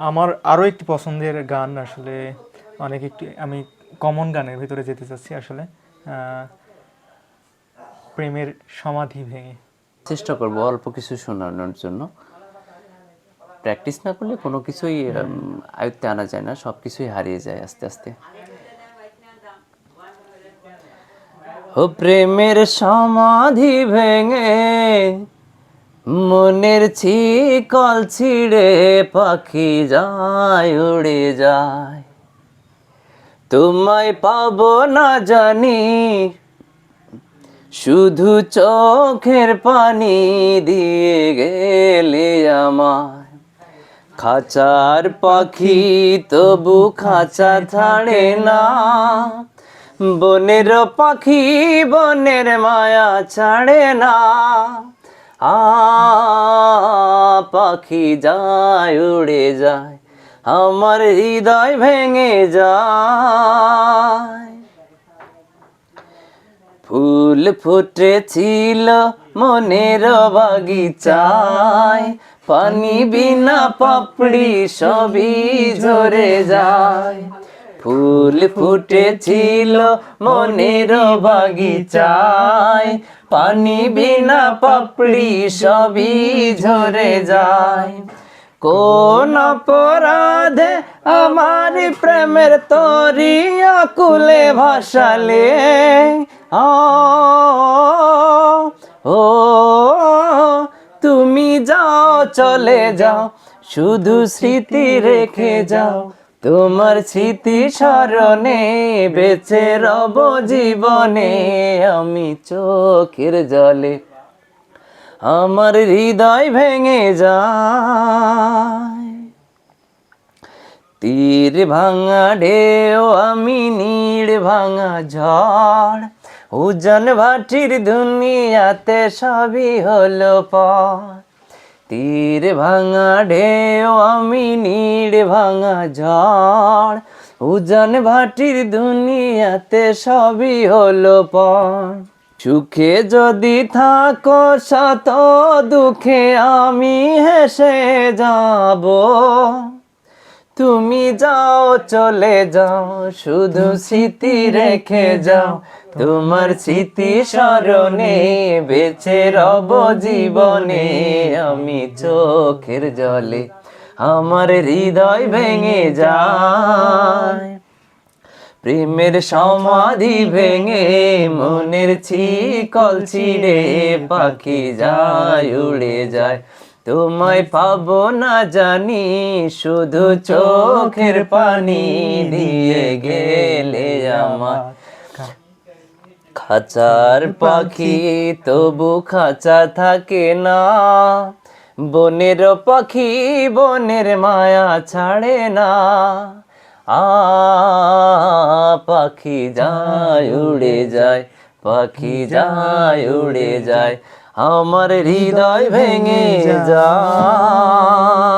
আমার আরও একটি পছন্দের গান আসলে অনেক একটি, আমি কমন গানের ভিতরে যেতে চাচ্ছি আসলে প্রেমের সমাধি ভেঙে। চেষ্টা করব অল্প কিছু শোনানোর জন্য। প্র্যাকটিস না করলে কোনো কিছুই আয়ত্তে আনা যায় না সব কিছুই হারিয়ে যায় আস্তে আস্তে। ও প্রেমের সমাধি ভেঙে মনের ছিকল ছিড়ে পাখি যায়, উড়ে যায়। তোমায় পাব না জানি, শুধু চোখের পানি দিয়ে গেলে আমার খাঁচার পাখি তবু খাঁচা ছাড়ে না, বনের পাখি বনের মায়া ছাড়ে না। পাখি যায়, উড়ে যায়, আমার হৃদয় ভেঙে যায়। ফুল ফুটেছিল মনের বাগিচায়, পানি বিনা পাপড়ি সবই ঝরে যায়। ফুল ফুটেছিল মনের বাগিচায় পানি বিনা পাপড়ি সবই ঝরে যায়। কোন অপরাধে আমার প্রেমের তরিয়া কুলে ভাসালে। ও, তুমি যাও, চলে যাও, শুধু স্মৃতি রেখে যাও। তোমার স্মৃতি স্মরণে বেঁচে রব জীবনে আমি চোখের জলে আমার হৃদয় ভেঙে যায়। তীর ভাঙা ঢেউ, আমি নীড় ভাঙা ঝড়, উজন ভাটির দুনিয়াতে সবই হলো পর তীর ভাঙা ঢেউ, আমি নীড় ভাঙা ঝড়। উজন ভাটির দুনিয়াতে সবই হলো পর। সুখে যদি থাকো শত দুঃখে আমি হেসে যাব। তুমি যাও, চলে যাও, শুধু স্মৃতি রেখে যাও। তোমার স্মৃতি স্মরণে বেছে রব জীবনে আমি চোখের জলে, আমার হৃদয় ভেঙে যায়। প্রেমের সমাধি ভেঙে মনের ছিকল ছিঁড়ে পাখি যায়, উড়ে যায়। তোমায় পাবো না জানি শুধু চোখের পানি দিয়ে গেলে আমার খাঁচার পাখি। তবু খাঁচা থাকে না। বনের পাখি বনের মায়া ছাড়ে না। আ পাখি যায় উড়ে যায় পাখি যায় উড়ে যায়। আমার হৃদয় ভেঙে যায়।